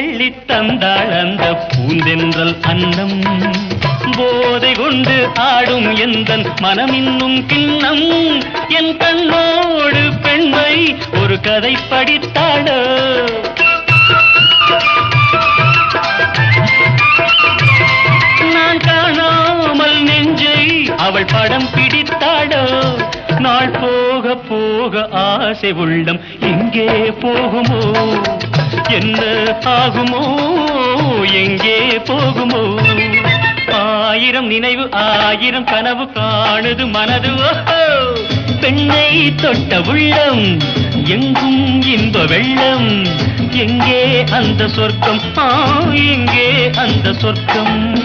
பூவை தந்தாள் அந்த பூந்தென்றல் அன்னம். போதை கொண்டு ஆடும் எந்த மனம் இன்னும் கிண்ணம். என் கண்ணோடு பெண்மை ஒரு கதை படித்தாளோ? நான் காணாமல் நெஞ்சை அவள் படம் பிடித்தாளோ? நாள் போக போக ஆசை உள்ளம் எங்கே போகுமோ? என்ன ஆகுமோ? எங்கே போகுமோ? ஆயிரம் நினைவு ஆயிரம் கனவு காணுது மனது பெண்ணை தொட்ட உள்ளம் எங்கும் இன்ப வெள்ளம். எங்கே அந்த சொர்க்கம்? எங்கே அந்த சொர்க்கம்?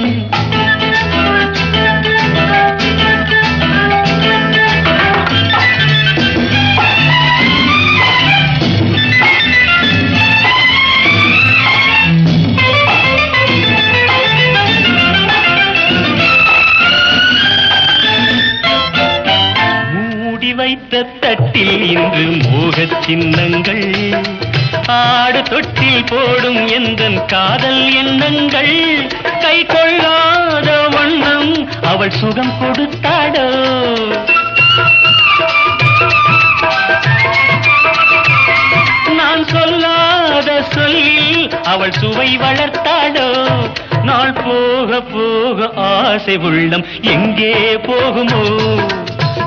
வைத்த தட்டில் இன்று மோக சின்னங்கள் ஆடு தொட்டில் போடும் எந்த காதல் எண்ணங்கள். கை கொள்ளாத வண்ணம் அவள் சுகம் கொடுத்தாடோ? நான் சொல்லாத சொல்லில் அவள் சுவை வளர்த்தாடோ? நாள் போக போக ஆசை உள்ளம் எங்கே போகுமோ?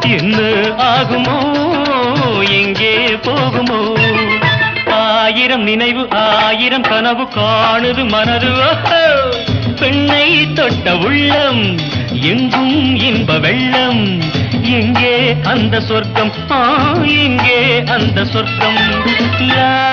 என்ன ஆகுமோ? எங்கே போகுமோ? ஆயிரம் நினைவு ஆயிரம் கனவு காணுது மனது. பெண்ணை தொட்ட உள்ளம் எங்கும் இன்ப வெள்ளம். எங்கே அந்த சொர்க்கம்? எங்கே அந்த சொர்க்கம்? யா